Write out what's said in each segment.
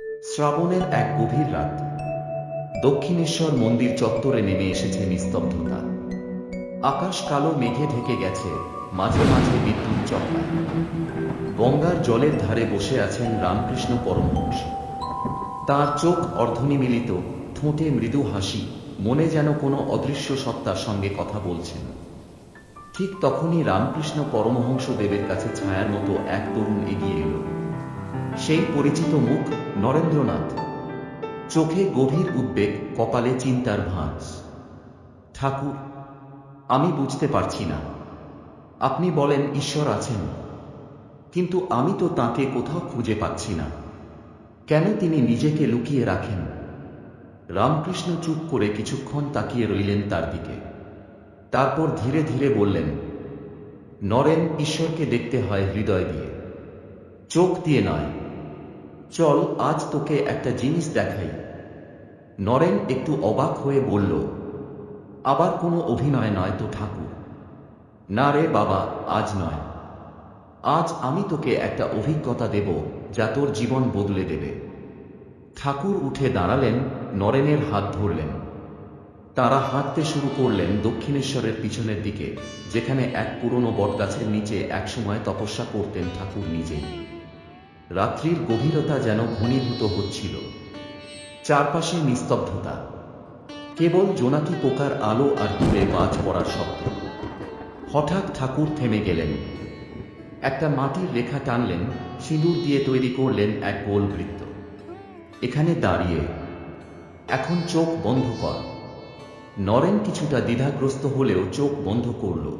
শ্রাবণের এক গভীর রাত, দক্ষিণেশ্বর মন্দির চত্বরে নেমে এসেছে নিস্তব্ধতা। আকাশ কালো মেঘে ঢেকে গেছে মাঝে মাঝে বিদ্যুৎ চমকায় গঙ্গার জলের ধারে বসে আছেন রামকৃষ্ণ পরমহংস। তার চোখ অর্ধনিমিলিত, ঠোঁটে মৃদু হাসি, মনে যেন কোনো অদৃশ্য সত্তার সঙ্গে কথা বলছেন। ঠিক তখনই রামকৃষ্ণ পরমহংস দেবের কাছে ছায়ার মতো এক তরুণ এগিয়ে এলো। সেই পরিচিত মুখ নরেন্দ্রনাথ। চোখে গভীর উদ্বেগ, কপালে চিন্তার ভাঁজ। ঠাকুর, আমি বুঝতে পারছি না। আপনি বলেন, ঈশ্বর আছেন। কিন্তু আমি তো তাকে কোথাও খুঁজে পাচ্ছি না। কেন তিনি নিজেকে লুকিয়ে রাখেন? রামকৃষ্ণ চুপ করে কিছুক্ষণ তাকিয়ে রইলেন তার দিকে। তারপর ধীরে ধীরে বললেন, নরেন, ঈশ্বরকে দেখতে হয় হৃদয় দিয়ে। চোখ দিয়ে নয় চল, আজ তোকে একটা জিনিস দেখাই। নরেন একটু অবাক হয়ে বলল, আবার কোনো অভিনয় নয় তো ঠাকুর। না রে বাবা, আজ নয়। আজ আমি তোকে একটা অভিজ্ঞতা দেব যা তোর জীবন বদলে দেবে। ঠাকুর উঠে দাঁড়ালেন, নরেনের হাত ধরলেন। তারা হাঁটতে শুরু করলেন দক্ষিণেশ্বরের পিছনের দিকে, যেখানে এক পুরনো বটগাছের নিচে একসময় তপস্যা করতেন ঠাকুর নিজেই। রাত্রির গভীরতা যেন ঘনীভূত হচ্ছিল। চারপাশে নিস্তব্ধতা। কেবল জোনাকি পোকার আলো আর দূরে বাজ পড়ার শব্দ। হঠাৎ ঠাকুর থেমে গেলেন। একটা মাটির রেখা টানলেন, সিঁদুর দিয়ে তৈরি করলেন এক গোল বৃত্ত। এখানে দাঁড়িয়ে, এখন চোখ বন্ধ কর। নরেন কিছুটা দ্বিধাগ্রস্ত হলেও চোখ বন্ধ করল।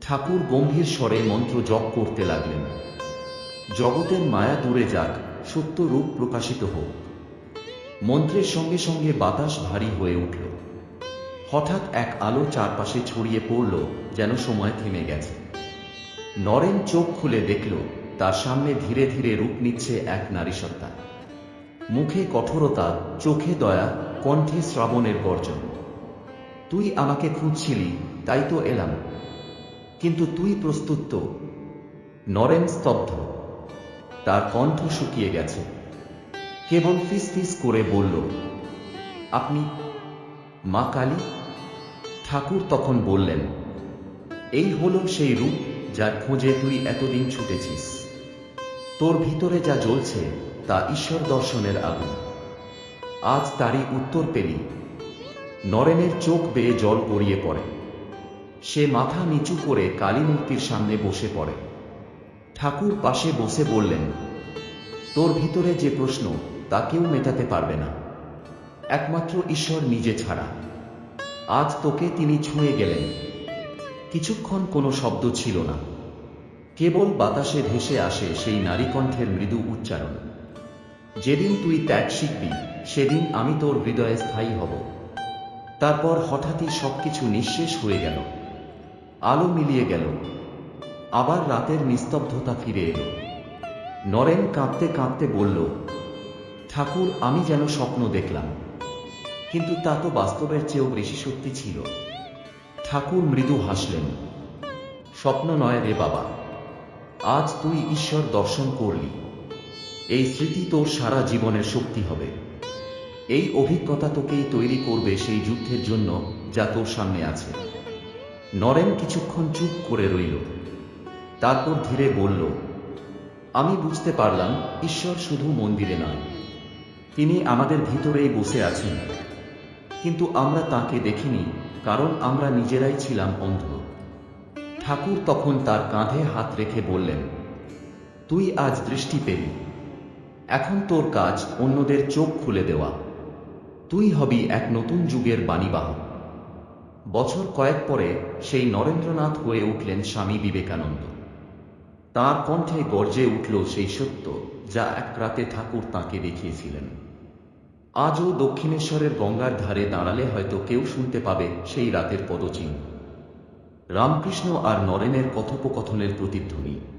ঠাকুর গম্ভীর স্বরে মন্ত্র জপ করতে লাগলেন। জগতের মায়া দূরে যাক, সত্য রূপ প্রকাশিত হোক। মন্ত্রের সঙ্গে সঙ্গে বাতাস ভারী হয়ে উঠল। হঠাৎ এক আলো চারপাশে ছড়িয়ে পড়ল, যেন সময় থেমে গেছে। নরেন চোখ খুলে দেখল, তার সামনে ধীরে ধীরে রূপ নিচ্ছে এক নারী সত্তা। মুখে কঠোরতা, চোখে দয়া, কণ্ঠে শ্রাবণের গর্জন। তুই আমাকে খুঁজছিলি, তাই তো এলাম। কিন্তু তুই প্রস্তুত তো? নরেন স্তব্ধ। তার কণ্ঠ শুকিয়ে গেছে। কেবল ফিস ফিস করে বলল, আপনি মা কালী? ঠাকুর তখন বললেন, এই হলো সেই রূপ যার খোঁজে তুই এতদিন ছুটেছিস। তোর ভিতরে যা জ্বলছে তা ঈশ্বর দর্শনের আগুন। আজ তারই উত্তর পেলি। নরেনের চোখ বেয়ে জল গড়িয়ে পড়ে। সে মাথা নিচু করে কালী মূর্তির সামনে বসে পড়ে। ঠাকুর পাশে বসে বললেন, তোর ভিতরে যে প্রশ্ন, তা কেউ মেটাতে পারবে না। একমাত্র ঈশ্বর নিজে ছাড়া। আজ তোকে তিনি ছুঁয়ে গেলেন। কিছুক্ষণ কোনো শব্দ ছিল না। কেবল বাতাসে ভেসে আসে সেই নারীকণ্ঠের মৃদু উচ্চারণ। যেদিন তুই ত্যাগ শিখবি, সেদিন আমি তোর হৃদয়ে স্থায়ী হব। তারপর হঠাৎই সবকিছু নিঃশেষ হয়ে গেল। আলো মিলিয়ে গেল। আবার রাতের নিস্তব্ধতা ফিরে এলো। নরেন কাঁদতে কাঁদতে বলল, ঠাকুর, আমি যেন স্বপ্ন দেখলাম। কিন্তু তা তো বাস্তবের চেয়েও বেশি সত্যি ছিল। ঠাকুর মৃদু হাসলেন, স্বপ্ন নয় রে বাবা, আজ তুই ঈশ্বর দর্শন করলি। এই স্মৃতি তোর সারা জীবনের শক্তি হবে। এই অভিজ্ঞতা তোকেই তৈরি করবে সেই যুদ্ধের জন্য যা তোর সামনে আছে। নরেন কিছুক্ষণ চুপ করে রইল। তারপর ধীরে বলল, আমি বুঝতে পারলাম ঈশ্বর শুধু মন্দিরে নয়। তিনি আমাদের ভিতরেই বসে আছেন। কিন্তু আমরা তাকে দেখিনি, কারণ আমরা নিজেরাই ছিলাম অন্ধ। ঠাকুর তখন তার কাঁধে হাত রেখে বললেন, তুই আজ দৃষ্টি পেলি। এখন তোর কাজ অন্যদের চোখ খুলে দেওয়া। তুই হবি এক নতুন যুগের বাণীবাহক। বছর কয়েক পরে সেই নরেন্দ্রনাথ হয়ে উঠলেন স্বামী বিবেকানন্দ। তার কণ্ঠে গর্জে উঠল সেই সত্য যা এক রাতে ঠাকুর তাকে দেখিয়েছিলেন। আজও দক্ষিণেশ্বরের গঙ্গার ধারে দাঁড়ালে হয়তো কেউ শুনতে পাবে সেই রাতের পদচিহ্ন। রামকৃষ্ণ আর নরেনের কথোপকথনের প্রতিধ্বনি।